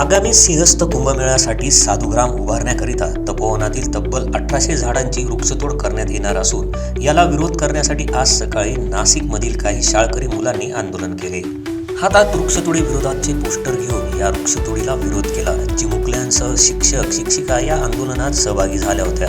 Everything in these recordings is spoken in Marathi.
आगामी सिंहस्थ कुंभमेळ्यासाठी साधुग्राम उभारण्याकरिता तपोवनातील तब्बल अठराशे झाडांची वृक्षतोड करण्यात येणार असून याला विरोध करण्यासाठी आज सकाळी नाशिकमधील काही शाळकरी मुलांनी आंदोलन केले. हातात वृक्षतोडी विरोधाचे पोस्टर घेऊन या वृक्षतोडीला विरोध केला. चिमुकल्यांसह शिक्षक शिक्षिका या आंदोलनात सहभागी झाल्या होत्या.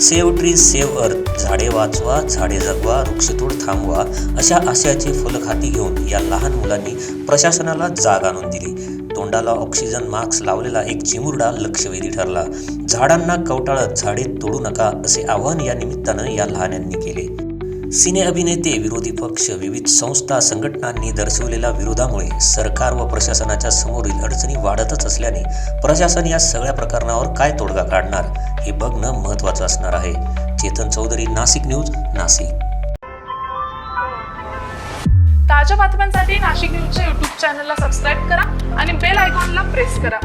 सेव्ह ट्रीज सेव्ह अर्थ झाडे वाचवा झाडे जगवा वृक्षतोड थांबवा अशा आशयाचे फलक हाती घेऊन या लहान मुलांनी प्रशासनाला जाग आणून दिली. तोंडाला ऑक्सिजन मास्क लावलेला एक चिमुरडा लक्षवेधी ठरला. झाडांना कवटाळत झाडे तोडू नका असे आवाहन या निमित्तानं या लहान्यांनी केले. सिने अभिनेते विरोधी पक्ष विविध संस्था संघटनांनी दर्शवलेल्या विरोधामुळे सरकार व प्रशासनाच्या समोरील अडचणी वाढतच असल्याने प्रशासन या सगळ्या प्रकरणावर काय तोडगा काढणार हे बघणं महत्त्वाचं असणार आहे. चेतन चौधरी नाशिक न्यूज नाशिक. ताज्या बातम्यांसाठी नाशिक न्यूजच्या युट्यूब चॅनलला सबस्क्राईब करा आणि बेल आयकॉनला प्रेस करा.